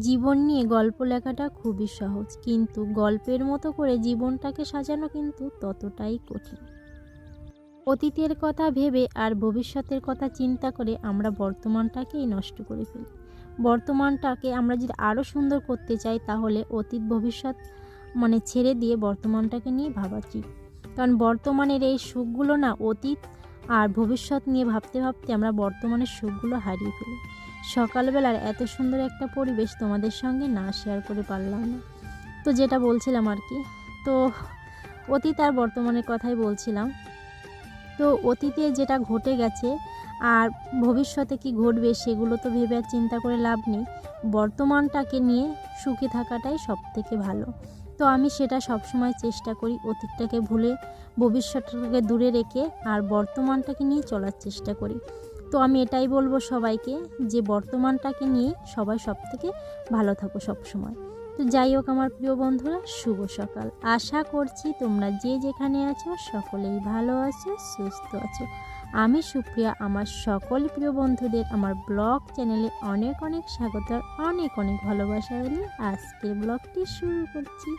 জীবন নিয়ে গল্প লেখাটা খুবই সহজ, কিন্তু গল্পের মতো করে জীবনটাকে সাজানো কিন্তু ততটাই কঠিন। অতীতের কথা ভেবে আর ভবিষ্যতের কথা চিন্তা করে আমরা বর্তমানটাকেই নষ্ট করে ফেলি। বর্তমানটাকে আমরা যদি আরও সুন্দর করতে চাই, তাহলে অতীত, ভবিষ্যৎ মানে ছেড়ে দিয়ে বর্তমানটাকে নিয়ে ভাবা উচিত। কারণ বর্তমানের এই সুখগুলো না অতীত আর ভবিষ্যৎ নিয়ে ভাবতে ভাবতে আমরা বর্তমানের সুখগুলো হারিয়ে ফেলি। সকালবেলার এত সুন্দর একটা পরিবেশ তোমাদের সঙ্গে না শেয়ার করে পারলাম। না তো যেটা বলছিলাম আর কি, তো অতীত আর বর্তমানের কথাই বলছিলাম। তো অতীতে যেটা ঘটে গেছে আর ভবিষ্যতে কি ঘটবে সেগুলো তো ভেবে আর চিন্তা করে লাভ নেই, বর্তমানটাকে নিয়ে সুখে থাকাটাই সব থেকে ভালো। তো আমি সেটা সবসময় চেষ্টা করি অতীতটাকে ভুলে ভবিষ্যৎটাকে দূরে রেখে আর বর্তমানটাকে নিয়ে চলার চেষ্টা করি। তো আমি এটাই বলব সবাইকে যে বর্তমানটাকে নিয়ে সবাই সব থেকে ভালো থাকো সবসময়। তো যাই হোক আমার প্রিয় বন্ধুরা, শুভ সকাল। আশা করছি তোমরা যে যেখানে আছো সকলেই ভালো আছো, সুস্থ আছো। আমি সুপ্রিয়া, আমার সকল প্রিয় বন্ধুদের আমার ব্লগ চ্যানেলে অনেক অনেক স্বাগত আর অনেক অনেক ভালোবাসা নিয়ে আজকের ব্লগটি শুরু করছি।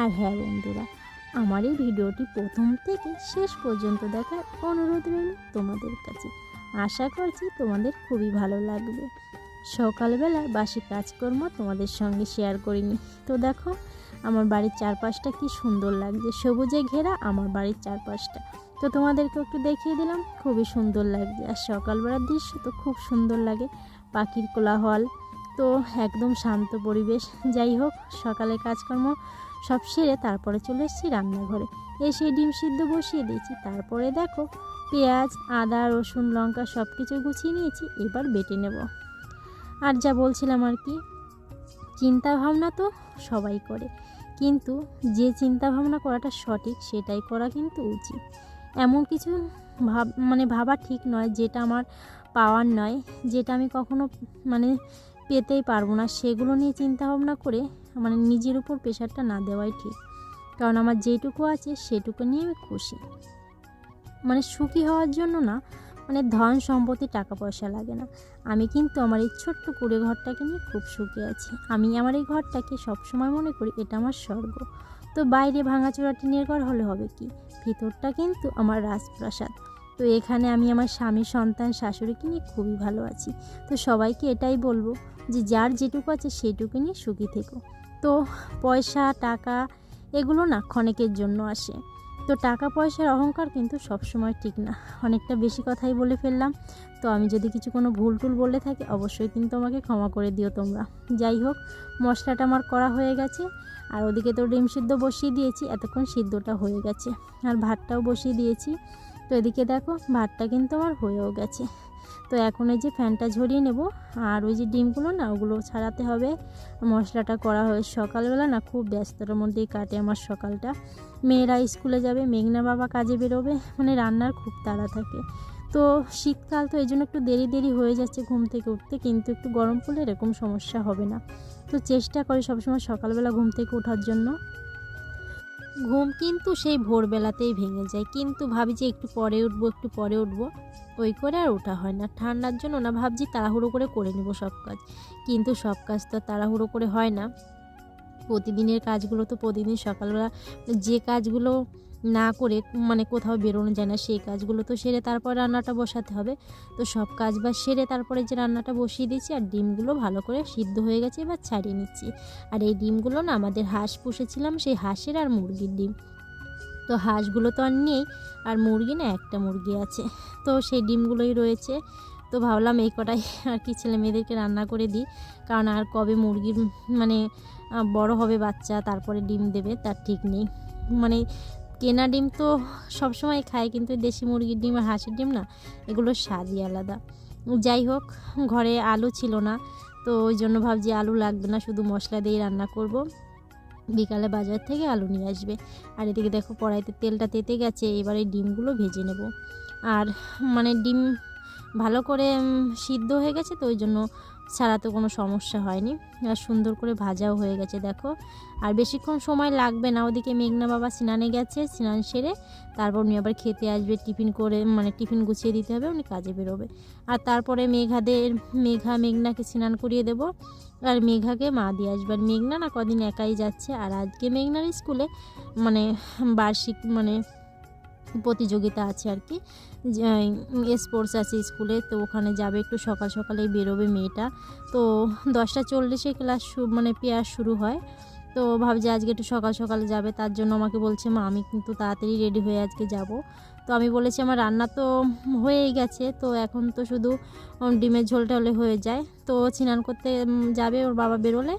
আর হ্যাঁ বন্ধুরা, আমার এই ভিডিওটি প্রথম থেকে শেষ পর্যন্ত দেখার অনুরোধ রইল তোমাদের কাছে। আশা করছি তোমাদের খুবই ভালো লাগবে। সকালবেলা বাসি কাজকর্ম তোমাদের সঙ্গে শেয়ার করিনি। তো দেখো, আমার বাড়ির চারপাশটা কি সুন্দর লাগছে। সবুজে ঘেরা আমার বাড়ির চারপাশটা। তো তোমাদেরকে একটু দেখিয়ে দিলাম, খুবই সুন্দর লাগছে। আর সকালবেলার দৃশ্য তো খুব সুন্দর লাগে, পাখির কোলাহল। তো একদম শান্ত পরিবেশ। যাই হোক সকালে কাজকর্ম সব সেরে তারপরে চলে এসেছি রান্নাঘরে। এসে ডিম সিদ্ধ বসিয়ে দিয়েছি। তারপরে দেখো পেঁয়াজ, আদা, রসুন, লঙ্কা সব কিছু গুছিয়ে নিয়েছি, এবার বেটে নেব। আর যা বলছিলাম আর কি চিন্তা ভাবনা তো সবাই করে। কিন্তু যে চিন্তা ভাবনা করাটা সঠিক, সেটাই করা কিন্তু উচিত। এমন কিছু ভাব মানে ভাবা ঠিক নয়, যেটা আমার পাওয়ার নয়, যেটা আমি কখনো মানে পেতেই পারব না। সেগুলো নিয়ে চিন্তা ভাবনা করে মানে নিজের উপর প্রেশারটা না দেওয়াই ঠিক। কারণ আমার যেটুকু আছে, সেটুকু নিয়ে আমি খুশি। মানে সুখী হওয়ার জন্য না মানে ধন সম্পত্তি টাকা পয়সা লাগে না। আমি কিন্তু আমার এই ছোট্ট কুড়ে ঘরটাকে নিয়ে খুব সুখী আছি। আমি আমার এই ঘরটাকে সবসময় মনে করি এটা আমার স্বর্গ। তো বাইরে ভাঙাচোরা টিনের ঘর হলে হবে কি? ভিতরটা কিন্তু আমার রাজপ্রাসাদ। তো এখানে আমি আমার স্বামী, সন্তান, শাশুড়িকে নিয়ে খুবই ভালো আছি। তো সবাইকে এটাই বলব যে যার যেটুকু আছে সেটুকু নিয়ে সুখী থেকো। তো পয়সা, টাকা এগুলো না ক্ষণেকের জন্য আসে। তো টাকা পয়সার অহংকার কিন্তু সবসময় ঠিক না। অনেকটা বেশি কথাই বলে ফেললাম। তো আমি যদি কিছু কোনো ভুল টুল বলে থাকি, অবশ্যই কিন্তু আমাকে ক্ষমা করে দিও তোমরা। যাই হোক, মশলাটা আমার করা হয়ে গেছে। আর ওদিকে তো ডিম সিদ্ধ বসিয়ে দিয়েছি, এতক্ষণ সিদ্ধটা হয়ে গেছে। আর ভাতটাও বসিয়ে দিয়েছি। তো এদিকে দেখো, ভাতটা কিন্তু আমার হয়েও গেছে। তো এখন এই যে ফ্যানটা ঝরিয়ে নেব। আর ওই যে ডিমগুলো না, ওগুলো ছাড়াতে হবে। মশলাটা করা হয় সকালবেলা না, খুব ব্যস্ততার মধ্যেই কাটে আমার সকালটা। মেয়েরা স্কুলে যাবে, মেঘনা বাবা কাজে বেরোবে মানে রান্নার খুব তাড়া থাকে। তো শীতকাল তো এই জন্য একটু দেরি দেরি হয়ে যাচ্ছে ঘুম থেকে উঠতে, কিন্তু একটু গরম পড়লে এরকম সমস্যা হবে না। তো চেষ্টা করি সবসময় সকালবেলা ঘুম থেকে ওঠার জন্য। ঘুম কিন্তু সেই ভোরবেলাতেই ভেঙে যায়। কিন্তু ভাবি যে একটু পরে উঠবো, একটু পরে উঠবো, ওই করে আর ওঠা হয় না। ঠান্ডার জন্য না ভাবছি তাড়াহুড়ো করে করে নেব সব কাজ। কিন্তু সব কাজ তো তাড়াহুড়ো করে হয় না। প্রতিদিনের কাজগুলো তো প্রতিদিন সকালবেলা, যে কাজগুলো না করে মানে কোথাও বেরোনো যায় না, সেই কাজগুলো তো সেরে তারপর রান্নাটা বসাতে হবে। তো সব কাজ বা সেরে তারপরে যে রান্নাটা বসিয়ে দিয়েছি আর ডিমগুলো ভালো করে সিদ্ধ হয়ে গেছে, এবার ছাড়িয়ে নিচ্ছি। আর এই ডিমগুলো না আমাদের হাঁস পুষেছিলাম, সেই হাঁসের আর মুরগির ডিম। তো হাঁসগুলো তো আর নেই, আর মুরগি না একটা মুরগি আছে। তো সেই ডিমগুলোই রয়েছে। তো ভাবলাম এই কটাই আর কি ছেলে মেয়েদেরকে রান্না করে দিই। কারণ আর কবে মুরগির মানে বড় হবে বাচ্চা, তারপরে ডিম দেবে, তার ঠিক নেই। মানে কেনা ডিম তো সবসময় খায়, কিন্তু দেশি মুরগির ডিম আর হাঁসের ডিম না এগুলোর স্বাদই আলাদা। যাই হোক, ঘরে আলু ছিল না, তো ওই জন্য ভাবছি আলু লাগবে না, শুধু মশলা দিয়ে রান্না করব। বিকালে বাজার থেকে আলু নিয়ে আসবে। আর এদিকে দেখো, কড়াইতে তেলটা তেতে গেছে, এবার এই ডিমগুলো ভেজে নেব। আর মানে ডিম ভালো করে সিদ্ধ হয়ে গেছে, তো ওই জন্য ছাড়াতে কোনো সমস্যা হয়নি। আর সুন্দর করে ভাজাও হয়ে গেছে, দেখো। আর বেশিক্ষণ সময় লাগবে না, ওদিকে মেঘনা বাবা স্নানে গেছে, স্নান সেরে তারপর উনি আবার খেতে আসবে, টিফিন করে মানে টিফিন গুছিয়ে দিতে হবে, উনি কাজে বেরোবে। আর তারপরে মেঘাদের, মেঘা, মেঘনাকে স্নান করিয়ে দেব, আর মেঘাকে মা দিয়ে আসবে। আর মেঘনা না কদিন একাই যাচ্ছে, আর আজকে মেঘনার স্কুলে মানে বার্ষিক মানে প্রতিযোগিতা আছে আর কি। স্পোর্টস আছে স্কুলে তো ওখানে যাবে একটু সকাল সকালেই বেরোবে মেয়েটা। তো দশটা চল্লিশে ক্লাস মানে পেয়ার শুরু হয়। তো ভাবছি আজকে একটু সকাল সকালে যাবে, তার জন্য আমাকে বলছে, মা, আমি কিন্তু তাড়াতাড়ি রেডি হয়ে আজকে যাব। তো আমি বলেছি, আমার রান্না তো হয়েই গেছে, তো এখন তো শুধু ডিমের ঝোলটা হলে হয়ে যায়। তো স্নান করতে যাবে, ওর বাবা বেরোলে।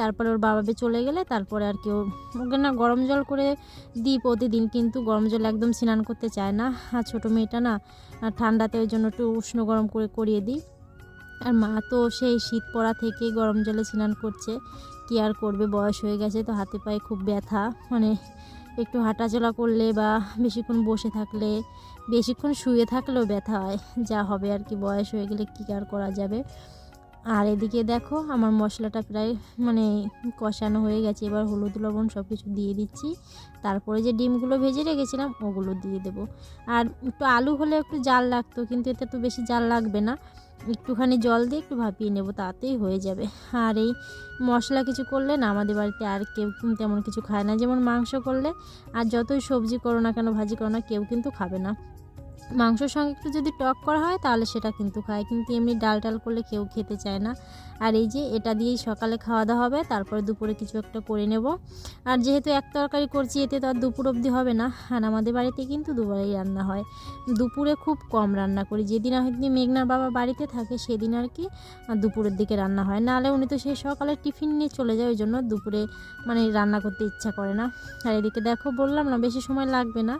তারপরে ওর বাবা বে চলে গেলে তারপরে আর কি ওকে না গরম জল করে দিই প্রতিদিন, কিন্তু গরম জল একদম স্নান করতে চায় না। আর ছোটো মেয়েটা না ঠান্ডাতে ওই জন্য একটু উষ্ণ গরম করে করিয়ে দিই। আর মা তো সেই শীত পড়া থেকে গরম জলে স্নান করছে, কি আর করবে, বয়স হয়ে গেছে তো হাতে পায়ে খুব ব্যথা। মানে একটু হাঁটাচলা করলে বা বেশিক্ষণ বসে থাকলে, বেশিক্ষণ শুয়ে থাকলেও ব্যথা হয়। যা হবে আর কি, বয়স হয়ে গেলে কী আর করা যাবে? আর এদিকে দেখো আমার মশলাটা প্রায় মানে কষানো হয়ে গেছে। এবার হলুদ, লবণ সব কিছু দিয়ে দিচ্ছি। তারপরে যে ডিমগুলো ভেজে রেখেছিলাম, ওগুলো দিয়ে দেবো। আর একটু আলু হলে একটু জাল লাগতো, কিন্তু এতে তো বেশি জাল লাগবে না। একটুখানি জল দিয়ে একটু ভাপিয়ে নেব, তাতেই হয়ে যাবে। আর এই মশলা কিছু করলে না, আমাদের বাড়িতে আর কেউ তেমন কিছু খায় না। যেমন মাংস করলে, আর যতই সবজি করো না কেন, ভাজি করো না, কেউ কিন্তু খাবে না। মাংসর সঙ্গে একটু যদি টক করা হয়, তাহলে সেটা কিন্তু খায়। কিন্তু এমনি ডাল টাল করলে কেউ খেতে চায় না। আর এই যে এটা দিয়েই সকালে খাওয়া দাওয়া হবে, তারপরে দুপুরে কিছু একটা করে নেব। আর যেহেতু এক তরকারি করছি, এতে তো আর দুপুর অবধি হবে না। আর আমাদের বাড়িতে কিন্তু দুবারই রান্না হয়। দুপুরে খুব কম রান্না করি। যেদিন হয়তো মেঘনার বাবা বাড়িতে থাকে, সেদিন আর কি দুপুরের দিকে রান্না হয়। নাহলে উনি তো সেই সকালে টিফিন নিয়ে চলে যায়, ওই জন্য দুপুরে মানে রান্না করতে ইচ্ছা করে না। আর এদিকে দেখো, বললাম না, বেশি সময় লাগবে না।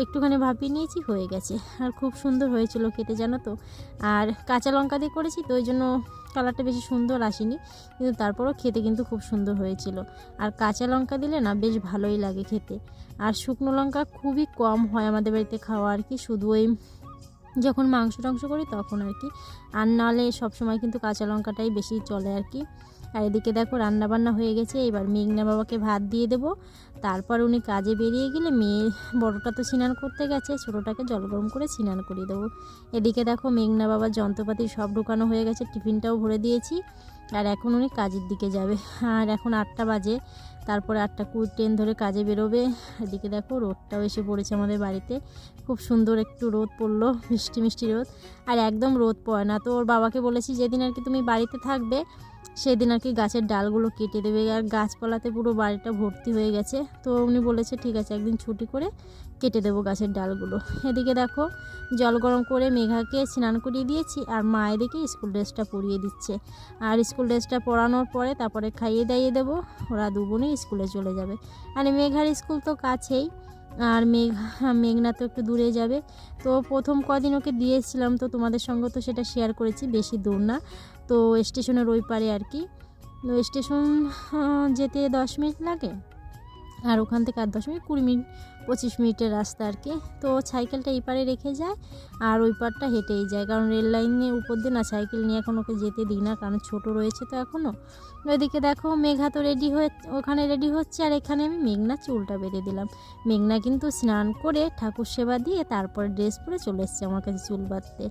একটুখানি ভাপিয়ে নিয়েছি, হয়ে গেছে। আর খুব সুন্দর হয়েছিল কেটে, জানো তো? আর কাঁচা লঙ্কা দিয়ে করেছি তো, ওই জন্য কালারটা বেশি সুন্দর আসেনি, কিন্তু তারপরও খেতে কিন্তু খুব সুন্দর হয়েছিল। আর কাঁচা লঙ্কা দিলে না বেশ ভালোই লাগে খেতে। আর শুকনো লঙ্কা খুবই কম হয় আমাদের বাড়িতে খাওয়া আর কি, শুধু ওই যখন মাংস টাংস করি তখন আর কি। আর নাহলে সবসময় কিন্তু কাঁচা লঙ্কাটাই বেশি চলে আর কি। আর এদিকে দেখো রান্না বান্না হয়ে গেছে, এবার মেঘনা বাবাকে ভাত দিয়ে দেবো। তারপর উনি কাজে বেরিয়ে গেলে মেয়ে বড়টা তো স্নান করতে গেছে, ছোটোটাকে জল গরম করে স্নান করিয়ে দেবো। এদিকে দেখো মেঘনা বাবার যন্ত্রপাতি সব ঢোকানো হয়ে গেছে, টিফিনটাও ভরে দিয়েছি, আর এখন উনি কাজের দিকে যাবে। আর এখন আটটা বাজে, তারপরে আটটা কুড়ি ট্রেন ধরে কাজে বেরোবে। এদিকে দেখো রোদটাও এসে পড়েছে আমাদের বাড়িতে, খুব সুন্দর একটু রোদ পড়ল, মিষ্টি মিষ্টি রোদ। আর একদম রোদ পড়ে না, তো ওর বাবাকে বলেছি যেদিন আর কি তুমি বাড়িতে থাকবে সেদিন আর কি গাছের ডালগুলো কেটে দেবে আর গাছপালাতে পুরো বাড়িটা ভর্তি হয়ে গেছে। তো উনি বলেছে, ঠিক আছে, একদিন ছুটি করে কেটে দেবো গাছের ডালগুলো। এদিকে দেখো, জল গরম করে মেঘাকে স্নান করিয়ে দিয়েছি আর মা এদিকে স্কুল ড্রেসটা পরিয়ে দিচ্ছে। আর স্কুল ড্রেসটা পরানোর পরে তারপরে খাইয়ে দাইয়ে দেবো, ওরা দু বোনই স্কুলে চলে যাবে। আর মেঘার স্কুল তো কাছেই। আর মেঘ মেঘনা তো একটু দূরে যাবে। তো প্রথম কদিন ওকে দিয়েছিলাম, তো তোমাদের সঙ্গে তো সেটা শেয়ার করেছি, বেশি দূর না। তো স্টেশনের ওই পারে আর কি। স্টেশন যেতে দশ মিনিট লাগে? আর ওখান থেকে আর দশ মিনিট কুড়ি মিনিট, পঁচিশ মিনিটের রাস্তা আর কি। তো সাইকেলটা এই পারে রেখে যায় আর ওই পারটা হেঁটেই যায়। কারণ রেল লাইনের উপর দিয়ে না সাইকেল নিয়ে এখন ওকে যেতে দিই না, কারণ ছোট রয়েছে তো এখনও ওইদিকে দেখো, মেঘা তো রেডি হয়ে, ওখানে রেডি হচ্ছে আর এখানে আমি মেঘনা চুলটা বেঁধে দিলাম। মেঘনা কিন্তু স্নান করে ঠাকুর সেবা দিয়ে তারপর ড্রেস পরে চলে এসছে আমার কাছে চুল বাঁধতে।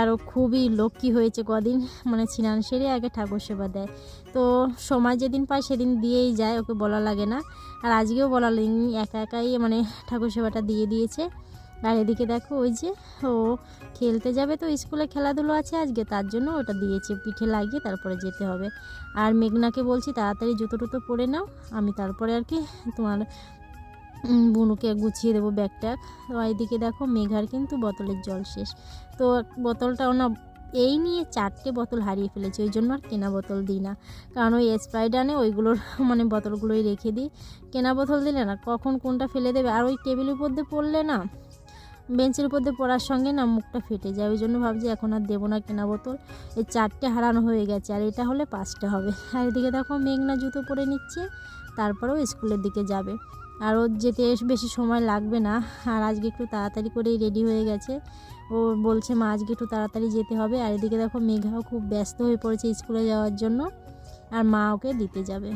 আর ও খুবই লক্ষ্মী হয়েছে কদিন মানে স্নান সেরে আগে ঠাকুর সেবা দেয়। তো সময় যেদিন পায় সেদিন দিয়েই যায়, ওকে বলা লাগে না। আর আজকেও বলা লাগেনি একা একাই মানে ঠাকুর সেবাটা দিয়ে দিয়েছে। আর এদিকে দেখো ওই যে, ও খেলতে যাবে তো স্কুলে খেলাধুলো আছে আজকে, তার জন্য ওটা দিয়েছে। পিঠে লাগিয়ে তারপরে যেতে হবে। আর মেঘনাকে বলছি, তাড়াতাড়ি জুতো টুতো পরে নাও, আমি তারপরে আর কি তোমার বুনুকে গুছিয়ে দেবো ব্যাগটা। তো এইদিকে দেখো মেঘার কিন্তু বোতলের জল শেষ। তো বোতলটাও না এই নিয়ে চারটে বোতল হারিয়ে ফেলেছি, ওই জন্য আর কেনা বোতল দিই না। কারণ ওই স্প্রাইডানে ওইগুলোর মানে বোতলগুলোই রেখে দিই। কেনা বোতল দিলে না, কখন কোনটা ফেলে দেবে? আর ওই টেবিলের উপর দিয়ে পড়লে না, বেঞ্চের উপর দিয়ে পড়ার সঙ্গে না মুখটা ফেটে যায়। ওই জন্য ভাবছি এখন আর দেবো না কেনা বোতল। এই চারটে হারানো হয়ে গেছে, আর এটা হলে পাঁচটা হবে। আর এদিকে দেখো মেঘনা জুতো পরে নিচ্ছে, তারপরেও স্কুলের দিকে যাবে। আর ওর যেতে বেশি সময় লাগবে না। আর আজকে একটু তাড়াতাড়ি করেই রেডি হয়ে গেছে। ও বলছে, মা, আজকে একটু তাড়াতাড়ি যেতে হবে। আর এদিকে দেখো, মেঘাও খুব ব্যস্ত হয়ে পড়েছে স্কুলে যাওয়ার জন্য। আর মা ওকে দিতে যাবে।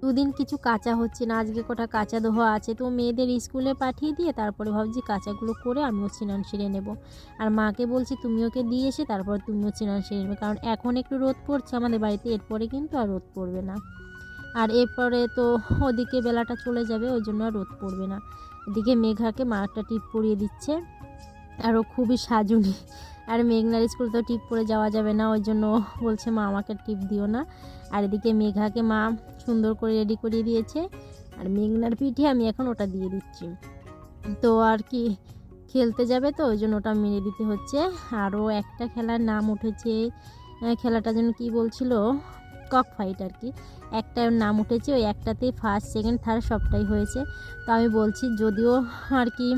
দুদিন কিছু কাঁচা হচ্ছে না। আজকে কটা কাঁচা ধোয়া আছে। তো মেয়েদের স্কুলে পাঠিয়ে দিয়ে তারপরে ভাবছি কাঁচাগুলো করে আমিও চিনান সেরে নেব। আর মাকে বলছি, তুমি ওকে দিয়ে এসে তারপর তুমিও স্নান সেরে নেবে। কারণ এখন একটু রোদ পড়ছে আমাদের বাড়িতে। এরপরে কিন্তু আর রোদ পড়বে না। আর এরপরে তো ওদিকে বেলাটা চলে যাবে, ওই জন্য আর রোদ পড়বে না। এদিকে মেঘাকে মা একটা টিপ পরিয়ে দিচ্ছে। আর ও খুবই সাজুনি। আর মেঘনার স্কুল তো টিপ পরে যাওয়া যাবে না, ওই জন্য বলছে, মা, আমাকে টিপ দিও না। আর এদিকে মেঘাকে মা সুন্দর করে রেডি করিয়ে দিয়েছে। আর মেঘনার পিঠে আমি এখন ওটা দিয়ে দিচ্ছি। তো আর কি, খেলতে যাবে তো, ওই জন্য ওটা মেরে দিতে হচ্ছে। আরও একটা খেলার নাম উঠেছে খেলাটা যেন কি বলছিল? কক ফাইট আর কি। একটা নাম উঠেছে, ওই একটাতেই ফার্স্ট সেকেন্ড থার্ড সবটাই হয়েছে। তো আমি বলছি, যদিও আর কি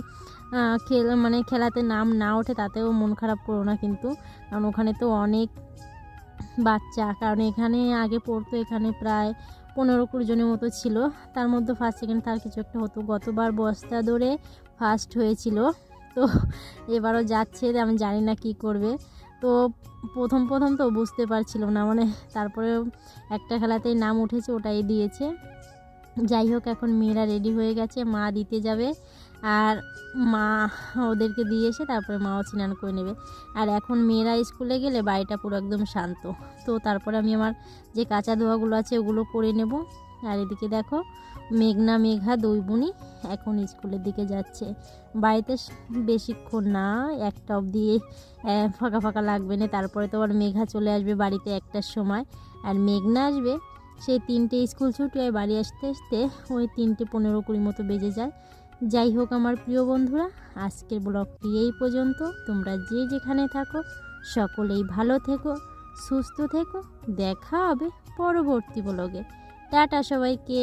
খেল মানে খেলাতে নাম না ওঠে, তাতেও মন খারাপ করো না কিন্তু। কারণ ওখানে তো অনেক বাচ্চা, কারণ এখানে আগে পড়তো, এখানে প্রায় পনেরো কুড়ি জনের মতো ছিল। তার মধ্যে ফার্স্ট সেকেন্ড থার্ড কিছু একটা হতো। গতবার বস্তা ধরে ফার্স্ট হয়েছিল। তো এবারও যাচ্ছে, আমি জানি না কি করবে। তো প্রথম প্রথম তো বুঝতে পারছিল না মানে তারপরে একটা খেলাতেই নাম উঠেছে, ওটাই দিয়েছে। যাই হোক, এখন মেয়েরা রেডি হয়ে গেছে, মা দিতে যাবে, আর মা ওদেরকে দিয়ে এসে তারপরে মাও স্নান করে নেবে। আর এখন মেয়েরা স্কুলে গেলে বাড়িটা পুরো একদম শান্ত। তো তারপরে আমি আমার যে কাঁচা ধোয়াগুলো আছে, ওগুলো করে নেব। আর এদিকে দেখো মেঘনা, মেঘা দুই বোনই এখন স্কুলের দিকে যাচ্ছে। বাড়িতে বেশিক্ষণ না, একটা অবধি ফাঁকা ফাঁকা লাগবে না। তারপরে তো আবার মেঘা চলে আসবে বাড়িতে একটার সময়। আর মেঘনা আসবে সেই তিনটে স্কুল ছুটি হয় বাড়ি আসতে আসতে, ওই তিনটে পনেরো কুড়ি মতো বেজে যায়। যাই হোক আমার প্রিয় বন্ধুরা, আজকের ব্লগটি এই পর্যন্ত। তোমরা যে যেখানে থাকো, সকলেই ভালো থেকো, সুস্থ থেকো। দেখা হবে পরবর্তী ব্লগে। টাটা সবাইকে।